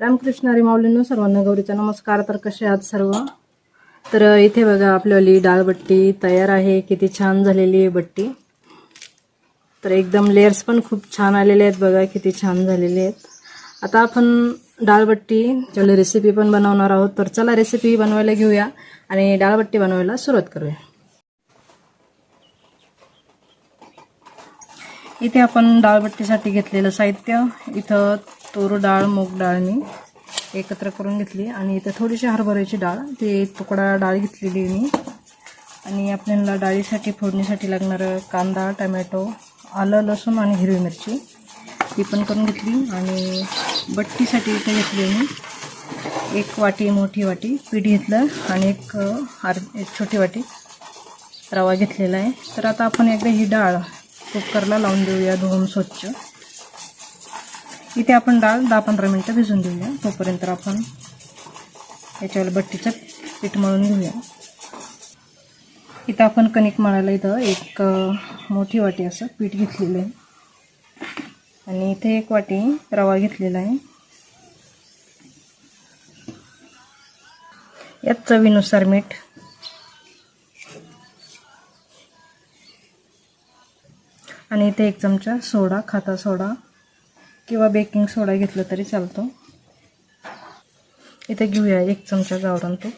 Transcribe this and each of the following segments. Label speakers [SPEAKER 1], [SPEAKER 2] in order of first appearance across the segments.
[SPEAKER 1] रामकृष्ण हरी माऊलींनो सर्वांना गौरीचा नमस्कार. तर कसे आहात सर्व? तर इथे बघा आपल्याली डाळबट्टी तयार आहे. किती छान झालेली आहे बट्टी. तर एकदम लेअर्स पण खूप छान आलेले आहेत बघा किती छान झालेले आहेत. आता आपण डाळबट्टी चला रेसिपी पण बनवणार आहोत. तर चला रेसिपी बनवायला घेऊया आणि डाळबट्टी बनवायला सुरुवात करूया. इथे आपण डाळबट्टीसाठी घेतलेलं साहित्य इथं तूर डाळ मूग डाळ मी एकत्र करून घेतली. आणि इथं थोडीशी हरभऱ्याची डाळ ते तुकडा डाळ घेतलेली मी. आणि आपल्याला डाळीसाठी फोडणीसाठी लागणारं कांदा टमॅटो आलं लसूण आणि हिरवी मिरची ती पण करून घेतली. आणि बट्टीसाठी इथं घेतली मी एक वाटी मोठी वाटी पीठ घेतलं आणि एक आर एक छोटी वाटी रवा घेतलेला आहे. तर आता आपण एकदा ही डाळ कुकरला लावून देऊया धुवून स्वच्छ. इथे आपण डाळ दहा पंधरा मिनटं भिजून देऊया तोपर्यंत आपण याच्यावर बट्टीचं पीठ मळून घेऊया. इथं आपण कणिक मळायला इथं एक मोठी वाटी असं पीठ घेतलेलं आहे. आणि इथे एक वाटी रवा घेतलेला आहे. यात चवीनुसार मीठ. आणि इथे एक चमचा सोडा खाता सोडा. किंवा बेकिंग सोडा घेतलं तरी चालतो. इथे घेऊया एक चमचा गावरान तूप.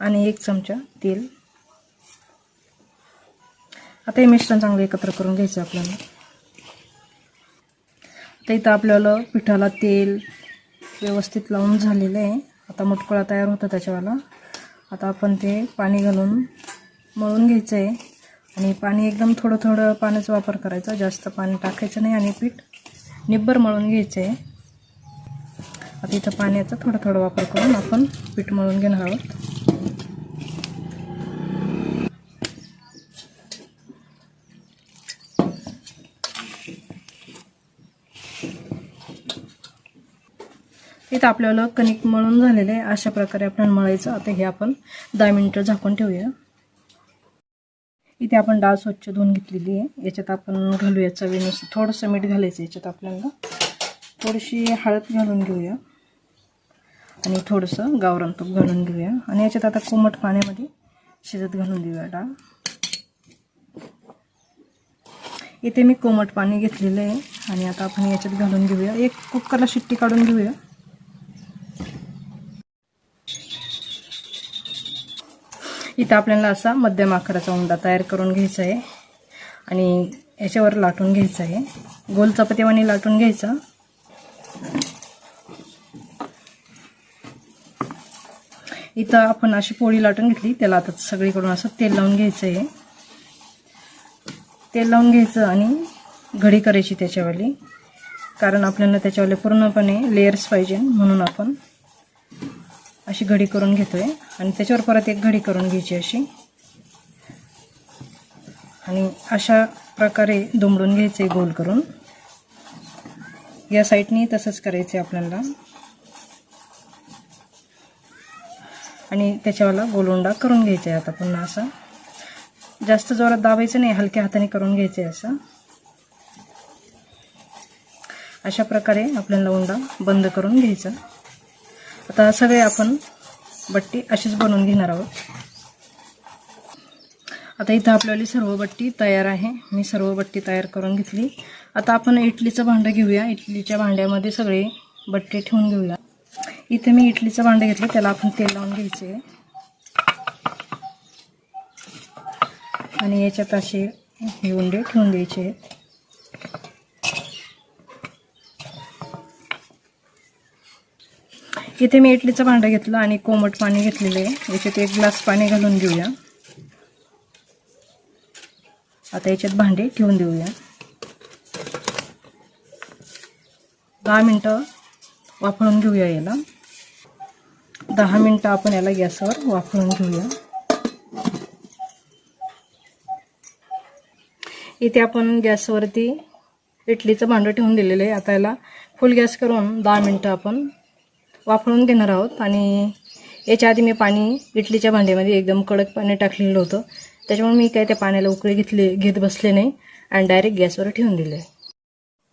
[SPEAKER 1] आणि एक चमचा तेल. आता हे मिश्रण चांगलं एकत्र करून घ्यायचं आपल्याला. आता इथं आपल्याला पिठाला तेल व्यवस्थित लावून झालेलं आहे. आता मुटकुळा तयार होता त्याच्यावाला. आता आपण ते पाणी घालून मळून घ्यायचं आहे. आणि पाणी एकदम थोडं थोडं पाण्याचा वापर करायचा. जास्त पाणी टाकायचं नाही आणि पीठ निब्बर मळून घ्यायचं. आहे आता इथं पाण्याचा थोडा थोडा वापर करून आपण पीठ मळून घेणार आहोत. इथं आपल्याला कणिक मळून झालेले आहे. अशा प्रकारे आपण मळायचं. आता हे आपण दहा मिनटं झाकून ठेवूया. इथे आपण डाळ स्वच्छ धुवून घेतलेली आहे. याच्यात आपण घालूया चवीनुसार. थोडंसं मीठ घालायचं याच्यात आपल्याला. थोडीशी हळद घालून घेऊया. आणि थोडंसं गावरान तूप घालून घेऊया. आणि याच्यात आता कोमट पाण्यामध्ये शिजत घालून देऊया डाळ. इथे मी कोमट पाणी घेतलेलं आहे. आणि आता आपण याच्यात घालून घेऊया. एक कुकरला शिट्टी काढून घेऊया. इथं आपल्याला असा मध्यम आकाराचा उंडा तयार करून घ्यायचा आहे. आणि याच्यावर लाटून घ्यायचं आहे. गोल चपातीवानी लाटून घ्यायचा. इथं आपण अशी पोळी लाटून घेतली. त्याला आता सगळीकडून असं तेल लावून घ्यायचं आहे. तेल लावून घ्यायचं आणि घडी करायची त्याच्यावाली. कारण आपल्याला त्याच्यावाले पूर्णपणे लेयर्स पाहिजे म्हणून आपण अशी घडी करून घेतो आहे आणि त्याच्यावर परत एक घडी करून घ्यायची अशी. आणि अशा प्रकारे दुमडून घ्यायचं आहे गोल करून. या साईडने तसंच करायचं आहे आपल्याला. आणि त्याच्यावाला गोलुंडा करून घ्यायचा आहे आता पुन्हा असा. जास्त जोरात दाबायचं नाही हलक्या हाताने करून घ्यायचं आहे असं. अशा प्रकारे आपल्याला उंडा बंद करून घ्यायचा. आता सगळे आपण बट्टी अशीच बनवून घेणार आहोत. आता इथं आपल्याला सर्व बट्टी तयार आहे. मी सर्व बट्टी तयार करून घेतली. आता आपण इडलीचं भांडं घेऊया. इडलीच्या भांड्यामध्ये सगळे बट्टे ठेवून घेऊया. इथे मी इडलीचं भांडं घेतलं. त्याला आपण तेल लावून घ्यायचे आणि याच्यात असे हे उंडे ठेवून द्यायचे आहेत. इथे मी इडलीचं भांडं घेतलं आणि कोमट पाणी घेतलेलं आहे. याच्यात एक ग्लास पाणी घालून घेऊया. आता याच्यात भांडे ठेवून देऊया. दहा मिनटं वाफळून घेऊया याला. दहा मिनटं आपण याला गॅसवर वाफळून घेऊया. इथे आपण गॅसवरती इडलीचं भांडं ठेवून दिलेलं आहे. आता याला फुल गॅस करून दहा मिनटं आपण वाफळून घेणार आहोत. आणि याच्या आधी मी पाणी इडलीच्या भांड्यामध्ये एकदम कडक पाणी टाकलेलं होतं. त्याच्यामुळे मी काय त्या पाण्याला उकळी घेतली घेत बसले नाही आणि डायरेक्ट गॅसवर ठेवून दिले.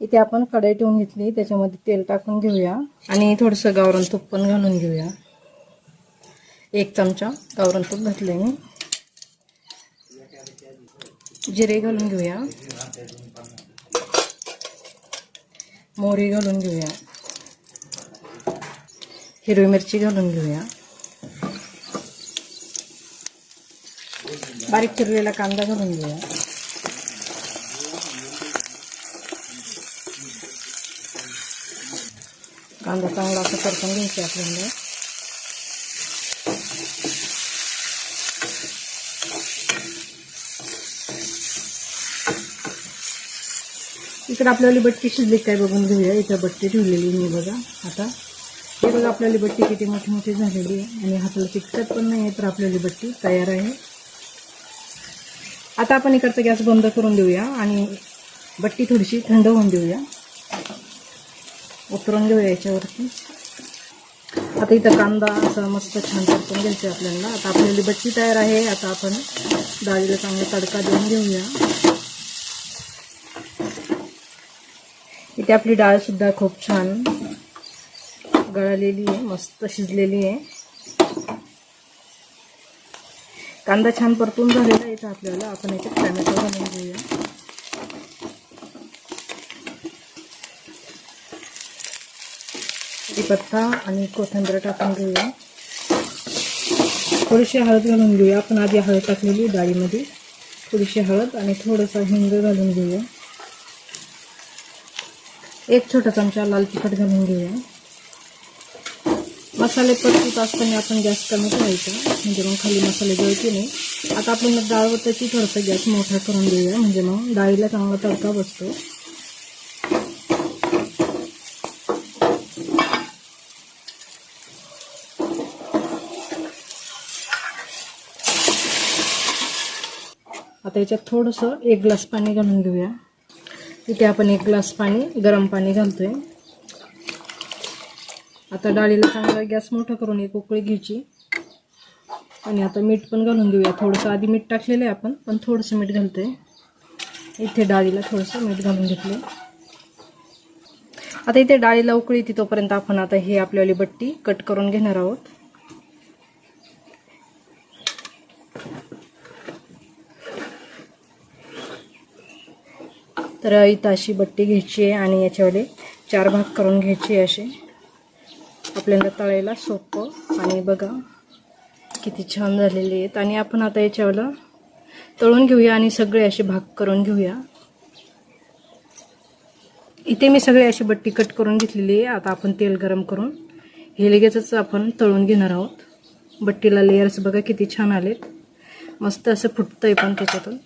[SPEAKER 1] इथे आपण कढई ठेवून घेतली. त्याच्यामध्ये तेल टाकून घेऊया. आणि थोडंसं गावरण तूप पण घालून घेऊया. एक चमचा गावरण तूप घातले मी. जिरे घालून घेऊया. मोहरी घालून घेऊया. हिरवी मिरची घालून घेऊया. बारीक चिरलेला कांदा घालून घेऊया. कांदा चांगला असं परतून घ्यायचं आपल्याला. इकडे आपल्याला बट्टी शिजली काय बघून घेऊया. इथं बट्टी ठेवलेली मी बघा. आता हे बघा आपल्या बट्टी किती मोठी मोठी झालेली आहे. आणि हाताला चिकटत पण नाही आहे तर आपल्या बट्टी तयार आहे. आता आपण इकडचा गॅस बंद करून देऊया आणि बट्टी थोडीशी थंड होऊन देऊया. उतरून घेऊया याच्यावरती. आता इथं कांदा असा मस्त छान परतून घ्यायचा आपल्याला. आता आपल्याली बट्टी तयार आहे. आता आपण डाळीला चांगला तडका देऊन घेऊया. इथे आपली डाळ सुद्धा खूप छान गळालेली आहे मस्त शिजलेली आहे. कांदा छान परतून झालेला इथं आपल्याला. आपण याच्यात टॅमॅटो घालून घेऊया. पत्ता आणि कोथिंबीर टाकून घेऊया. थोडीशी हळद घालून घेऊया. आपण आधी हळद टाकलेली डाळीमध्ये. थोडीशी हळद आणि थोडंसं हिंग घालून घेऊया. एक छोटा चमचा लाल तिखट घालून घेऊया. मसाले परतूत असताना आपण गॅस कमी ठेवायचा. म्हणजे मग खाली मसाले जळते नाही आता आपण डाळ वताची थोडंसं गॅस मोठा करून देऊया म्हणजे मग डाळीला चांगला तडका बसतो. आता याच्यात थोडंसं एक ग्लास पाणी घालून घेऊया. इथे आपण एक ग्लास पाणी गरम पाणी घालतोय. आता डाळीला चांगला गॅस मोठा करून एक उकळी घ्यायची. आणि आता मीठ पण घालून घेऊया. थोडंसं आधी मीठ टाकलेलं आहे आपण पण थोडंसं मीठ घालतोय. इथे डाळीला थोडंसं मीठ घालून घेतलं आता इथे डाळीला उकळी येते तोपर्यंत आपण आता हे आपल्यावाली बट्टी कट करून घेणार आहोत. तर इथं अशी बट्टी घ्यायची आहे आणि याच्यावाले चार भाग करून घ्यायचे असे. आपल्याला तळायला सोपं. आणि बघा किती छान झालेले आहेत. आणि आपण आता याच्यावर तळून घेऊया आणि सगळे असे भाग करून घेऊया. इथे मी सगळे अशी बट्टी कट करून घेतलेली आहे. आता आपण तेल गरम करून हे लगेचच आपण तळून घेणार आहोत. बट्टीला लेयर्स बघा किती छान आलेत. मस्त असं फुटतं आहे पण त्याच्यातून.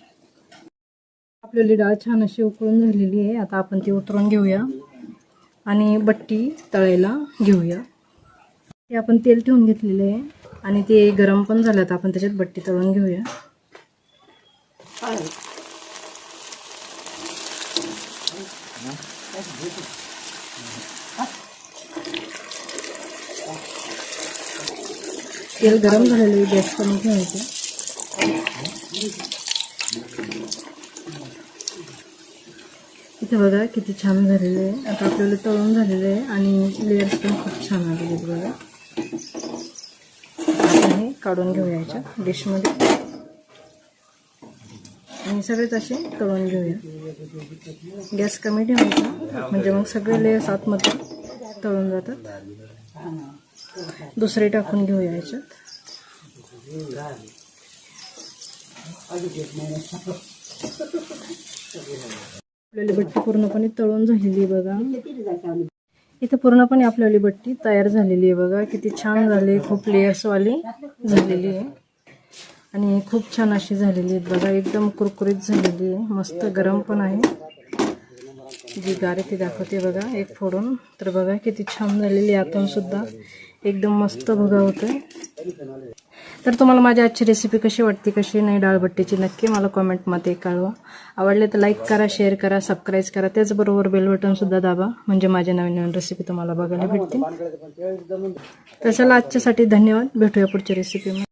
[SPEAKER 1] आपल्याली डाळ छान अशी उकळून झालेली आहे. आता आपण ती उतरून घेऊया. आणि बट्टी तळायला घेऊया. ते आपण तेल ठेवून घेतलेले आहे. आणि ते गरम पण झालं तर आपण त्याच्यात बट्टी तळून घेऊया. तेल गरम झालेलं आहे गॅस कमी ठेवायचं. इथे बघा किती छान झालेले आहे. आता आपल्याला तळून झालेलं आहे आणि लेअर्स पण खूप छान आलेले आहेत बघा. आपण हे काढून घेऊया याच्या डिशमध्ये आणि सगळेच असे तळून घेऊया. गॅस कमी ठेवायचा म्हणजे मग सगळे लेयर्स आतमध्ये तळून जातात. दुसरे टाकून घेऊया याच्यात. आपल्याला भट्टी पूर्णपणे तळून झालेली बघा. इथे पूर्णपणे आपल्याली बट्टी तयार झालेली आहे बघा. किती छान झाली खूप लेयर्सवाली झालेली आहे. आणि खूप छान अशी झालेली आहे बघा. एकदम कुरकुरीत झालेली आहे. मस्त गरम पण आहे. जी गारे ती दाखवते बघा. एक फोडून. तर बघा किती छान झालेली आहे आतून सुद्धा. एकदम मस्त बघा होतं तर तुम्हाला माझी आजची रेसिपी कशी वाटते कशी नाही डाळबट्टीची नक्की मला कॉमेंटमध्ये कळवा. आवडले तर लाईक करा शेअर करा सबस्क्राईब करा. त्याचबरोबर बेल बटनसुद्धा दाबा म्हणजे माझ्या नवीन नवीन रेसिपी तुम्हाला बघायला भेटतील. तर चला आजच्यासाठी धन्यवाद. भेटूया पुढच्या रेसिपीमध्ये